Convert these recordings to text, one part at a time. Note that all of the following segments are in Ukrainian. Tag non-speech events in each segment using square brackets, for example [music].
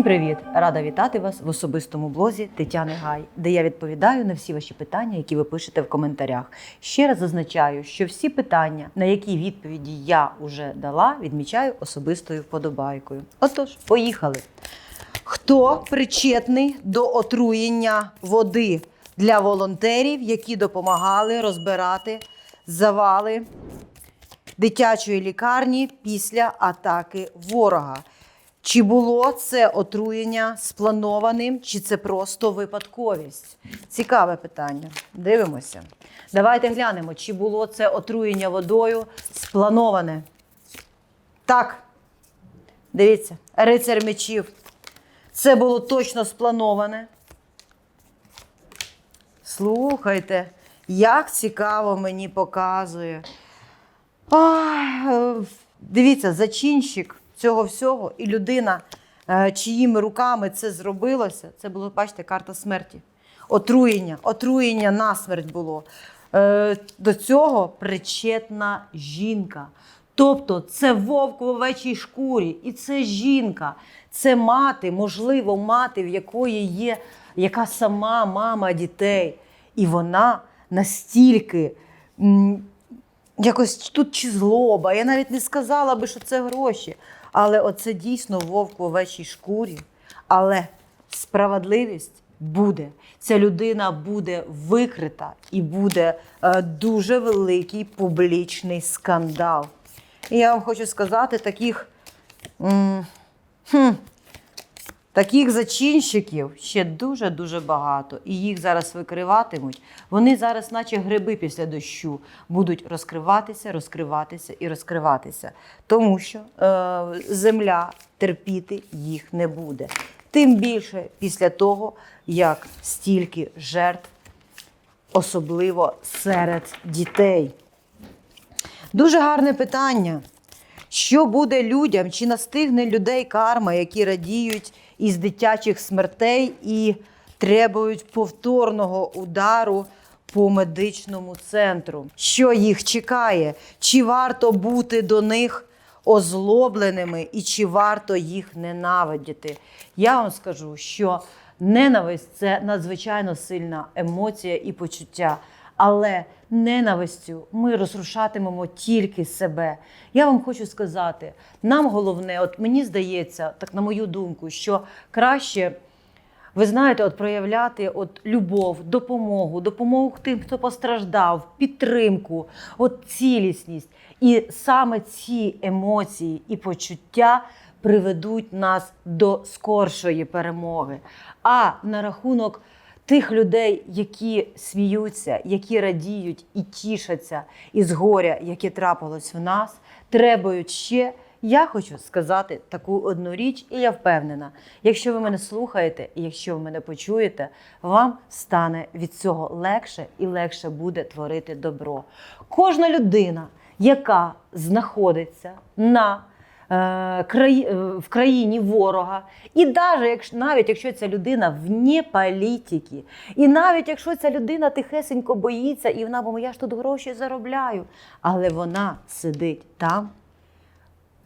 Всім привіт! Рада вітати вас в особистому блозі Тетяни Гай, де я відповідаю на всі ваші питання, які ви пишете в коментарях. Ще раз зазначаю, що всі питання, на які відповіді я вже дала, відмічаю особистою вподобайкою. Отож, поїхали. Хто причетний до отруєння води для волонтерів, які допомагали розбирати завали дитячої лікарні після атаки ворога? Чи було це отруєння спланованим, чи це просто випадковість? Цікаве питання. Дивимося. Давайте глянемо, чи було це отруєння водою сплановане. Так. Дивіться, рицар мечів. Це було точно сплановане. Слухайте, як цікаво мені показує. Ай, е, дивіться, зачинщик цього всього і людина, е, чиїми руками це зробилося, це було, бачите, карта смерті. Отруєння, отруєння на смерть було. Е, До цього причетна жінка. Тобто це вовк в овечій шкурі, і це жінка, це мати, можливо, мати, в якої є яка сама мама дітей. І вона настільки якось тут чи злоба. Я навіть не сказала би, що це гроші. Але оце дійсно вовк в овечій шкурі. Але справедливість буде. Ця людина буде викрита і буде е, дуже великий публічний скандал. І я вам хочу сказати, таких, хм, таких зачинщиків ще дуже-дуже багато. І їх зараз викриватимуть. Вони зараз, наче гриби після дощу, будуть розкриватися, розкриватися і розкриватися. Тому що е, земля терпіти їх не буде. Тим більше після того, як стільки жертв, особливо серед дітей. Дуже гарне питання. Що буде людям? Чи настигне людей карма, які радіють із дитячих смертей і требують повторного удару по медичному центру? Що їх чекає? Чи варто бути до них озлобленими і чи варто їх ненавидіти? Я вам скажу, що ненависть це надзвичайно сильна емоція і почуття. Але ненавистю ми розрушатимемо тільки себе. Я вам хочу сказати, нам головне, от мені здається, так на мою думку, що краще. Ви знаєте, от проявляти от любов, допомогу, допомогу тим, хто постраждав, підтримку, от цілісність. І саме ці емоції і почуття приведуть нас до скоршої перемоги. А на рахунок тих людей, які сміються, які радіють і тішаться із горя, яке трапилось в нас, требують ще. Я хочу сказати таку одну річ, і я впевнена, якщо ви мене слухаєте, і якщо ви мене почуєте, вам стане від цього легше і легше буде творити добро. Кожна людина, яка знаходиться на в країні ворога, і навіть навіть якщо ця людина вне політики, і навіть якщо ця людина тихесенько боїться, і вона, бо я ж тут гроші заробляю, але вона сидить там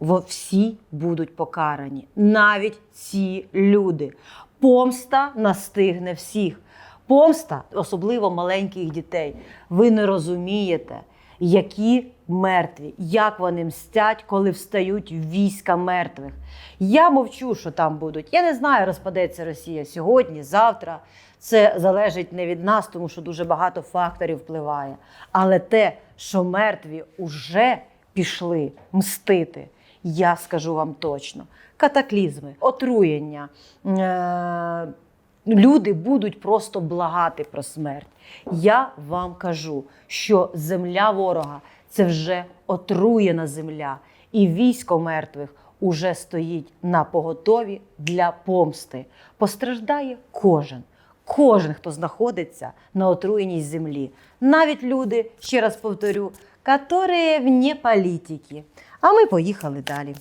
во всі будуть покарані, навіть ці люди. Помста настигне всіх. Помста, особливо маленьких дітей. Ви не розумієте, які мертві, як вони мстять, коли встають війська мертвих. Я мовчу, що там будуть. Я не знаю, розпадеться Росія сьогодні, завтра. Це залежить не від нас, тому що дуже багато факторів впливає. Але те, що мертві уже пішли мстити, я скажу вам точно. Катаклізми, отруєння. Е- Люди будуть просто благати про смерть. Я вам кажу, що земля ворога це вже отруєна земля, і військо мертвих уже стоїть на поготові для помсти. Постраждає кожен. Кожен, хто знаходиться на отруєній землі, навіть люди, ще раз повторю, які вне політики. А ми поїхали далі.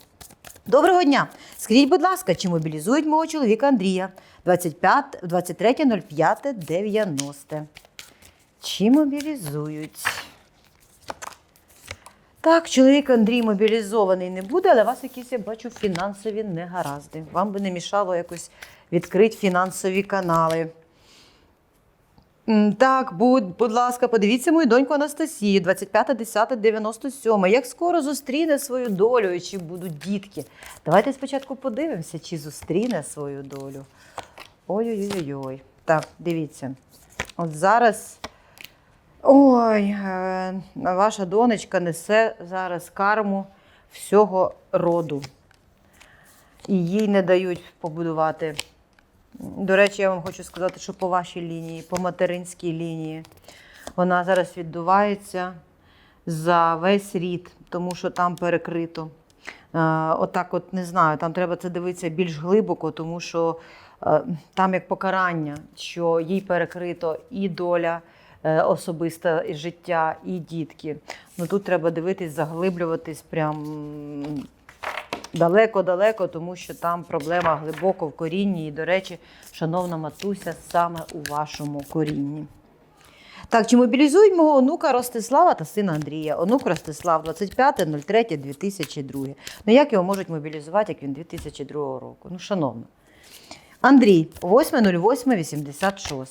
Доброго дня! Скажіть, будь ласка, чи мобілізують мого чоловіка Андрія 23.05.90? Чи мобілізують? Так, чоловік Андрій мобілізований не буде, але вас якісь, я бачу, фінансові негаразди. Вам би не мішало якось відкрити фінансові канали. Так, будь, будь ласка, подивіться мою доньку Анастасію, 25.10.97. Як скоро зустріне свою долю і чи будуть дітки? Давайте спочатку подивимося, чи зустріне свою долю. Ой-ой-ой. Так, дивіться. От зараз. Ой, е, ваша донечка несе зараз карму всього роду. І їй не дають побудувати. До речі, я вам хочу сказати, що по вашій лінії, по материнській лінії, вона зараз відбувається за весь рід, тому що там перекрито. Е, Отак, от не знаю, там треба це дивитися більш глибоко, тому що е, там як покарання, що їй перекрито і доля е, особиста, і життя, і дітки. Ну тут треба дивитись, заглиблюватись прям далеко-далеко, тому що там проблема глибоко в корінні. І, до речі, шановна матуся, саме у вашому корінні. Так, чи мобілізують мого онука Ростислава та сина Андрія? Онук Ростислав 25.03.2002. Ну як його можуть мобілізувати, як він 2002 року? Ну, шановна. Андрій, 8.08.86.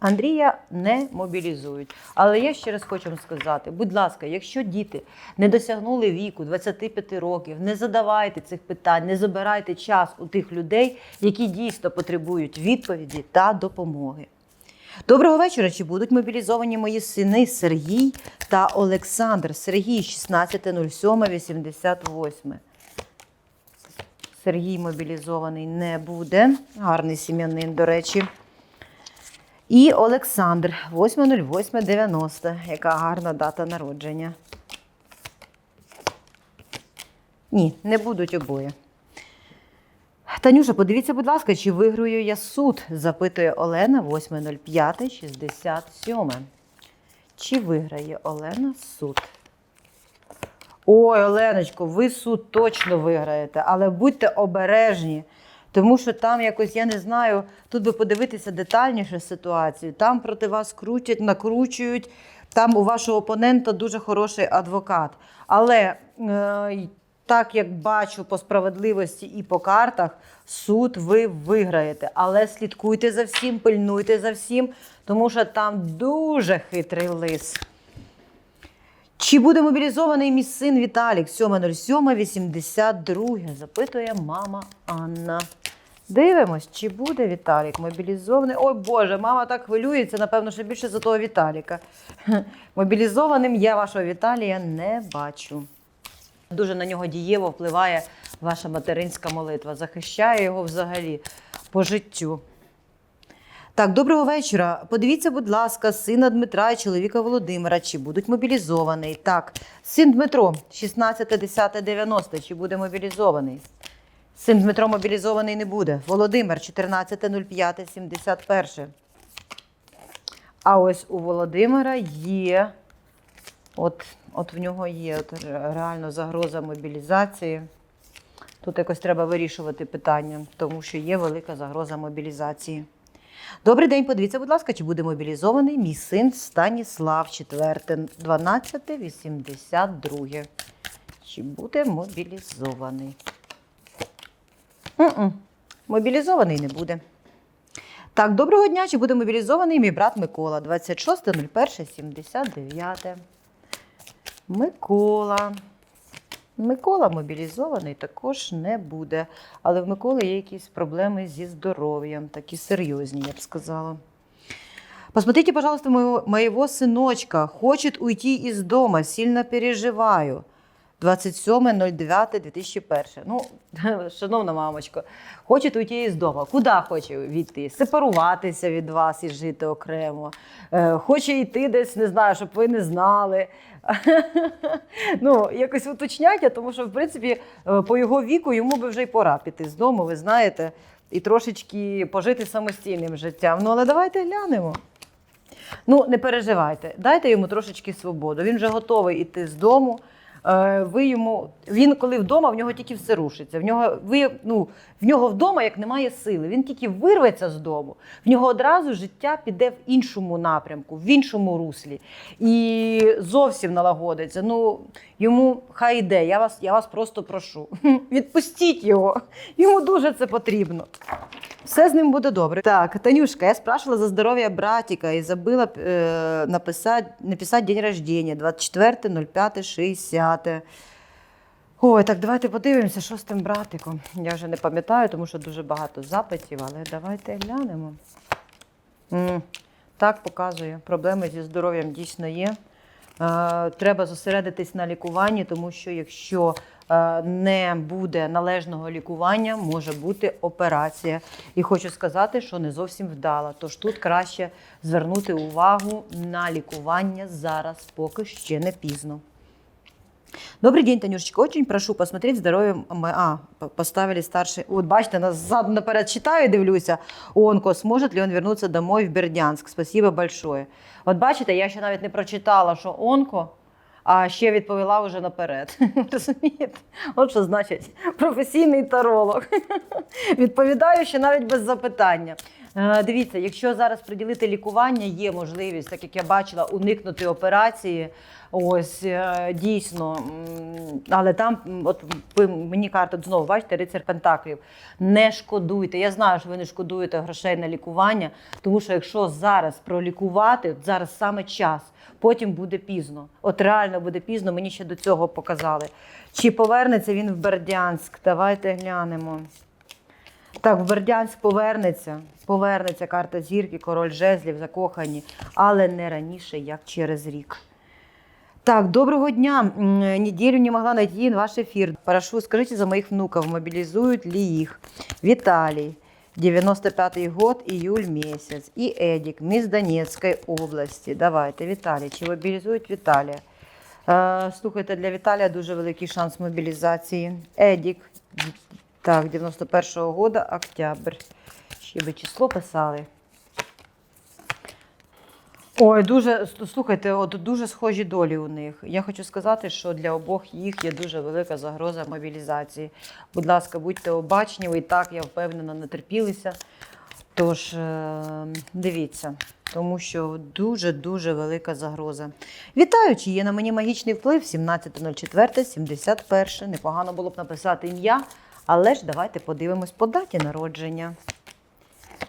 Андрія не мобілізують. Але я ще раз хочу вам сказати: будь ласка, якщо діти не досягнули віку 25 років, не задавайте цих питань, не забирайте час у тих людей, які дійсно потребують відповіді та допомоги. Доброго вечора. Чи будуть мобілізовані мої сини Сергій та Олександр? Сергій 16.07.88. Сергій мобілізований не буде. Гарний сім'янин, до речі. І Олександр 8.08.90. Яка гарна дата народження. Ні, не будуть обоє. Танюша, подивіться, будь ласка, чи виграю я суд? запитує Олена 8.05.67. Чи виграє Олена суд? Ой, Оленочко, ви суд точно виграєте, але будьте обережні, тому що там якось, я не знаю, тут би подивитися детальніше ситуацію. Там проти вас крутять, накручують. Там у вашого опонента дуже хороший адвокат. Але е, так як бачу по справедливості і по картах, суд ви виграєте. Але слідкуйте за всім, пильнуйте за всім, тому що там дуже хитрий лис. Чи буде мобілізований мій син Віталік 7.07.82? Запитує мама Анна. Дивимось, чи буде Віталік мобілізований. Ой Боже, мама так хвилюється, напевно, що більше за того Віталіка. [laughs] Мобілізованим я вашого Віталія не бачу. Дуже на нього дієво впливає ваша материнська молитва. Захищає його взагалі по життю. Так, доброго вечора. Подивіться, будь ласка, сина Дмитра і чоловіка Володимира, чи будуть мобілізований. Так, син Дмитро, 16.10.90, чи буде мобілізований? Син Дмитро мобілізований не буде. Володимир, 14.05.71. А ось у Володимира є, от, от в нього є от реально загроза мобілізації. Тут якось треба вирішувати питання, тому що є велика загроза мобілізації. Добрий день, подивіться, будь ласка, чи буде мобілізований мій син Станіслав, 4, 12, 82. Чи буде мобілізований? М-м. Мобілізований не буде. Так, доброго дня. Чи буде мобілізований мій брат Микола? 26.01.79. Микола. Микола мобілізований також не буде. Але в Миколи є якісь проблеми зі здоров'ям, такі серйозні, я б сказала. Посмотрите, пожалуйста, моего, моего сыночка. Хочет уйти из дома, сильно переживаю. 27.09.2001. Ну, [laughs] шановна мамочко, хоче уйти із дому. Куди хоче війти? Сепаруватися від вас і жити окремо. Е, хоче йти десь, не знаю, щоб ви не знали. [laughs] ну, якось уточняйте, тому що, в принципі, е, по його віку йому би вже й пора піти з дому, ви знаєте, і трошечки пожити самостійним життям. Ну, але давайте глянемо. Ну, не переживайте, дайте йому трошечки свободу. Він вже готовий іти з дому. Е, Ви йому він, коли вдома, в нього тільки все рушиться. В нього ви ну в нього вдома як немає сили. Він тільки вирветься з дому. В нього одразу життя піде в іншому напрямку, в іншому руслі і зовсім налагодиться. Ну йому хай йде. Я вас, я вас просто прошу. [laughs] Відпустіть його. Йому дуже це потрібно. Все з ним буде добре. Так, Танюшка, я спрашивала за здоров'я братика і забыла е, написати, написати день рождения 24.05.60. Ой, так давайте подивимося, що з тим братиком. Я вже не пам'ятаю, тому що дуже багато запитів, але давайте глянемо. М, Так, показує. Проблеми зі здоров'ям дійсно є. Е, Треба зосередитись на лікуванні, тому що якщо не буде належного лікування, може бути операція. І хочу сказати, що не зовсім вдала. Тож тут краще звернути увагу на лікування зараз, поки ще не пізно. Добрый день, Танюшечка. Очень прошу посмотреть здоровье. м- А, поставили старший. От бачите, назад наперед читаю дивлюся. Онко, зможе ли він вернутися домой в Бердянськ? Спасибо большое. От бачите, я ще навіть не прочитала, що онко, а ще відповіла вже наперед. [laughs] Розумієте? От що значить професійний таролог. [laughs] Відповідаю ще навіть без запитання. Е, Дивіться, якщо зараз приділити лікування, є можливість, так як я бачила, уникнути операції. Ось е, дійсно, але там, от ви мені карта знову бачите, рицар Пентаклів. Не шкодуйте. Я знаю, що ви не шкодуєте грошей на лікування, тому що якщо зараз пролікувати, от зараз саме час, потім буде пізно. От реально буде пізно. Мені ще до цього показали. Чи повернеться він в Бердянськ? Давайте глянемо. Так, в Бердянськ повернеться. Повернеться карта зірки, король жезлів, закохані, але не раніше, як через рік. Так, доброго дня. М, Неделю не могла найти ваш эфир. Прошу, скажите за моих внуков, мобилизуют ли их? Виталий, 95-й год, июль месяц. И Эдик, мисс Донецкой области. Давайте, Віталій, чи мобілізують Віталія? Е, слухайте, для Віталія дуже великий шанс мобілізації. Едік, так, 91-го года, октябрь. Ще би число писали. Ой, дуже слухайте, от дуже схожі долі у них. Я хочу сказати, що для обох їх є дуже велика загроза мобілізації. Будь ласка, будьте обачні, і так, я впевнена, натерпілися. Тож е, дивіться, тому що дуже-дуже велика загроза. Вітаю, чи є на мені магічний вплив 17.04.71. Непогано було б написати ім'я, але ж давайте подивимось по даті народження.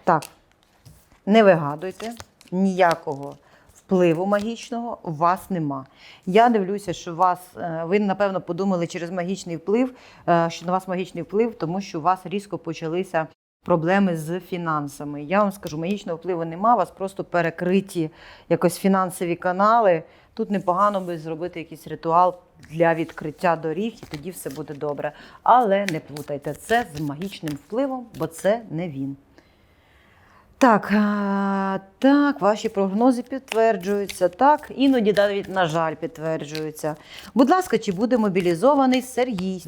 Так, не вигадуйте, ніякого впливу магічного у вас нема. Я дивлюся, що вас, е, ви, напевно, подумали через магічний вплив, е, що на вас магічний вплив, тому що у вас різко почалися проблеми з фінансами. Я вам скажу, магічного впливу нема, у вас просто перекриті якось фінансові канали. Тут непогано би зробити якийсь ритуал для відкриття доріг, і тоді все буде добре. Але не плутайте це з магічним впливом, бо це не він. Так, так, ваші прогнози підтверджуються. Так, іноді навіть, на жаль, підтверджуються. Будь ласка, чи буде мобілізований Сергій?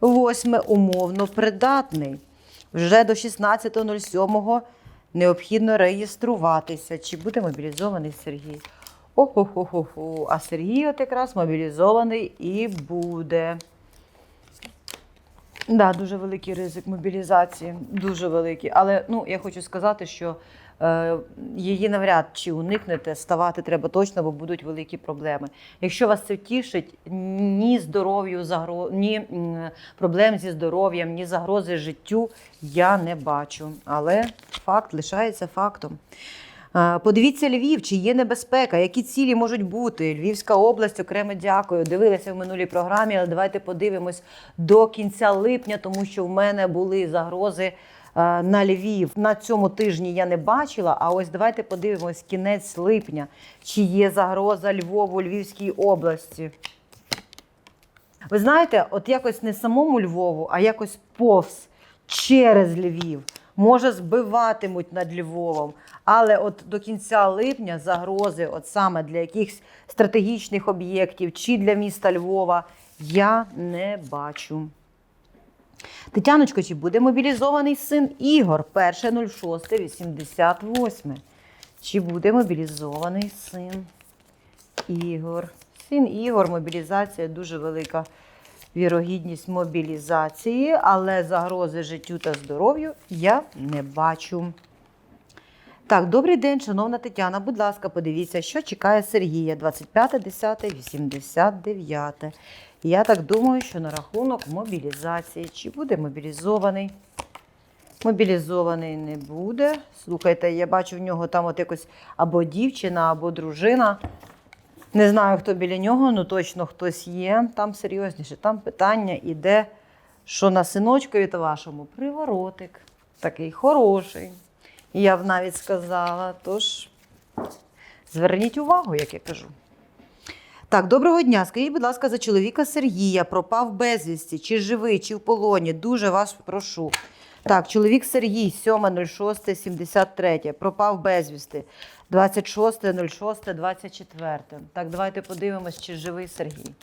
19.11.78 умовно придатний. Вже до 16.07 необхідно реєструватися. Чи буде мобілізований Сергій? Охо-хо-хо-хо. А Сергій от якраз мобілізований і буде. Да, дуже великий ризик мобілізації, дуже великий. Але ну я хочу сказати, що е, її навряд чи уникнете, ставати треба точно, бо будуть великі проблеми. Якщо вас це тішить, ні здоров'ю загро... ні проблем зі здоров'ям, ні загрози життю я не бачу. Але факт лишається фактом. Подивіться Львів, чи є небезпека, які цілі можуть бути. Львівська область, окремо дякую. Дивилися в минулій програмі, але давайте подивимось до кінця липня, тому що в мене були загрози на Львів. На цьому тижні я не бачила. А ось давайте подивимось кінець липня, чи є загроза Львову, Львівській області. Ви знаєте, от якось не самому Львову, а якось повз через Львів. Може, збиватимуть над Львовом, але от до кінця липня загрози, от саме для якихось стратегічних об'єктів чи для міста Львова, я не бачу. Тетяночко, чи буде мобілізований син Ігор 1.06.88? Чи буде мобілізований син Ігор. Син Ігор, мобілізація дуже велика вірогідність мобілізації, але загрози життю та здоров'ю я не бачу. Так, добрий день, шановна Тетяна. Будь ласка, подивіться, що чекає Сергія 25.10.89. Я так думаю, що на рахунок мобілізації. Чи буде мобілізований? Мобілізований не буде. Слухайте, я бачу в нього там от якось або дівчина, або дружина. Не знаю, хто біля нього, ну точно хтось є. Там серйозніше. Там питання іде, що на синочкові та вашому приворотик. Такий хороший. Я б навіть сказала. Тож зверніть увагу, як я кажу. Так, доброго дня. Скажіть, будь ласка, за чоловіка Сергія пропав безвісті, чи живий, чи в полоні. Дуже вас прошу. Так, чоловік Сергій, 7.06.73, пропав безвісти. 26.06.24. Так, давайте подивимось, чи живий Сергій.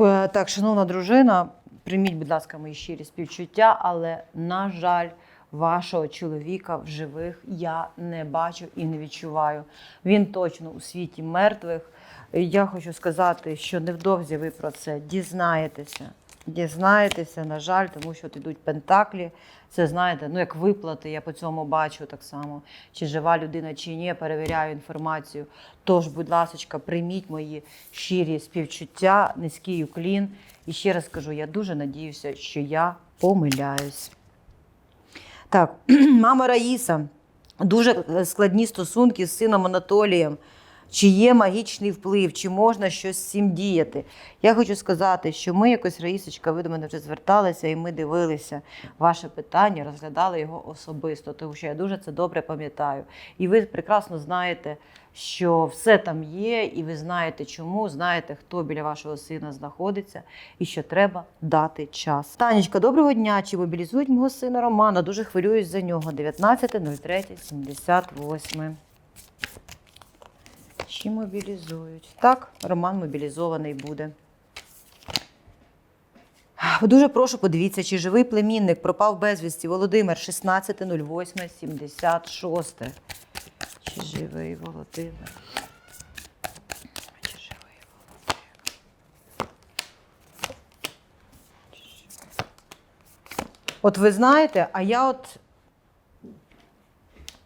Е, Так, шановна дружина, прийміть, будь ласка, мої щирі співчуття, але, на жаль, вашого чоловіка в живих я не бачу і не відчуваю. Він точно у світі мертвих. Я хочу сказати, що невдовзі ви про це дізнаєтеся. Дізнаєтеся, на жаль, тому що от ідуть пентаклі. Це знаєте, ну як виплати, я по цьому бачу так само, чи жива людина, чи ні, перевіряю інформацію. Тож, будь ласка, прийміть мої щирі співчуття, низький уклін. І ще раз кажу, я дуже надіюся, що я помиляюсь. Так, [clears throat] мама Раїса, дуже е, складні стосунки з сином Анатолієм. Чи є магічний вплив, чи можна щось з цим діяти? Я хочу сказати, що ми якось, Раїсочка, ви до мене вже зверталися, і ми дивилися ваше питання, розглядали його особисто, тому що я дуже це добре пам'ятаю. І ви прекрасно знаєте, що все там є, і ви знаєте чому, знаєте, хто біля вашого сина знаходиться, і що треба дати час. Танечка, доброго дня. Чи мобілізують мого сина Романа? Дуже хвилююсь за нього. 19.03.78. Чи мобілізують? Так, Роман мобілізований буде. Дуже прошу, подивіться, чи живий племінник пропав безвісті Володимир 16.08.76. Чи живий Володимир? Чи живий Володимир? От ви знаєте, а я от.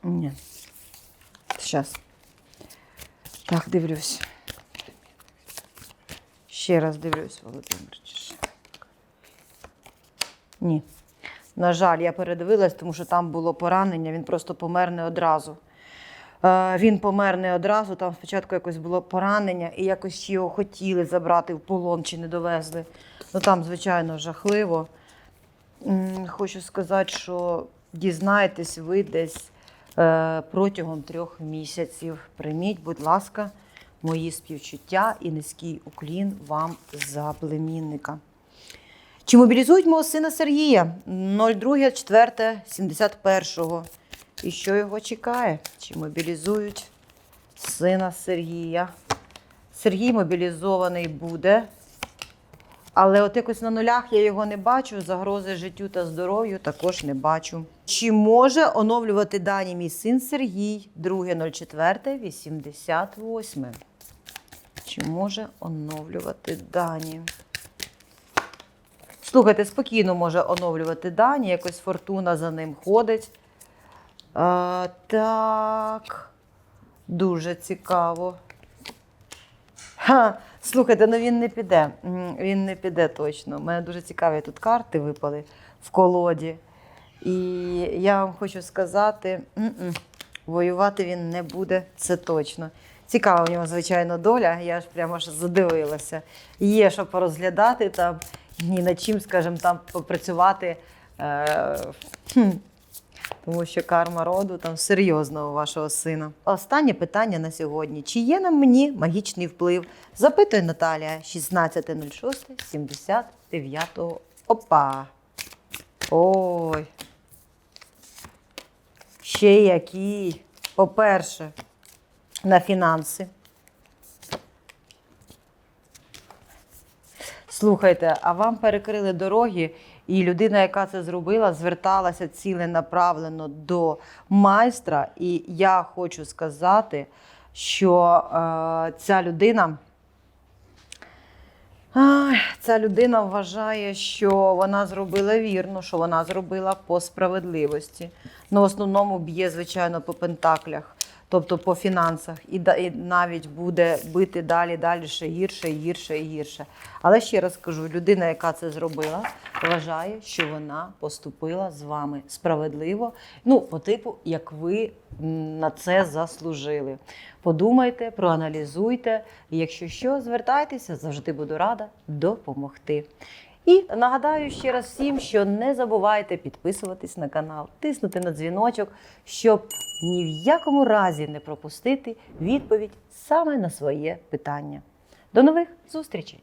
Ні. Зараз. Так, дивлюсь. Ще раз дивлюсь, Володимир. Ні. На жаль, я передивилась, тому що там було поранення, він просто помер не одразу. Е, Він помер не одразу, там спочатку якось було поранення, і якось його хотіли забрати в полон чи не довезли. Ну там, звичайно, жахливо. Хочу сказати, що дізнаєтесь ви десь протягом трьох місяців. Прийміть, будь ласка, мої співчуття і низький уклін вам за племінника. Чи мобілізують мого сина Сергія 02.04.71? І що його чекає? Чи мобілізують сина Сергія? Сергій мобілізований буде. Але от якось на нулях я його не бачу. Загрози життю та здоров'ю також не бачу. Чи може оновлювати дані мій син Сергій 2.04.88? Чи може оновлювати дані? Слухайте, спокійно може оновлювати дані, якось фортуна за ним ходить. А, так, дуже цікаво. Ха, слухайте, ну він не піде. Він не піде точно. У мене дуже цікаві тут карти випали в колоді. І я вам хочу сказати, м-м, воювати він не буде, це точно. Цікава в нього, звичайно, доля. Я ж прямо аж задивилася. Є що порозглядати там, ні над чим, скажімо, там попрацювати. Е, тому що карма роду там серйозна у вашого сина. Останнє питання на сьогодні. Чи є на мені магічний вплив? Запитує Наталія 16.06.79. Опа. Ой. Ще які. По-перше, на фінанси. Слухайте, а вам перекрили дороги І людина, яка це зробила, зверталася ціленаправленно до майстра. І я хочу сказати, що е, ця людина. Ця людина вважає, що вона зробила вірно, що вона зробила по справедливості. Ну, в основному б'є, звичайно, по пентаклях, тобто по фінансах, і, навіть буде бити далі, далі ще гірше, гірше і гірше. Але ще раз кажу: людина, яка це зробила, вважає, що вона поступила з вами справедливо. Ну, по типу, як ви на це заслужили. Подумайте, проаналізуйте. І якщо що, звертайтеся, завжди буду рада допомогти. І нагадаю ще раз всім, що не забувайте підписуватись на канал, тиснути на дзвіночок, щоб ні в якому разі не пропустити відповідь саме на своє питання. До нових зустрічей!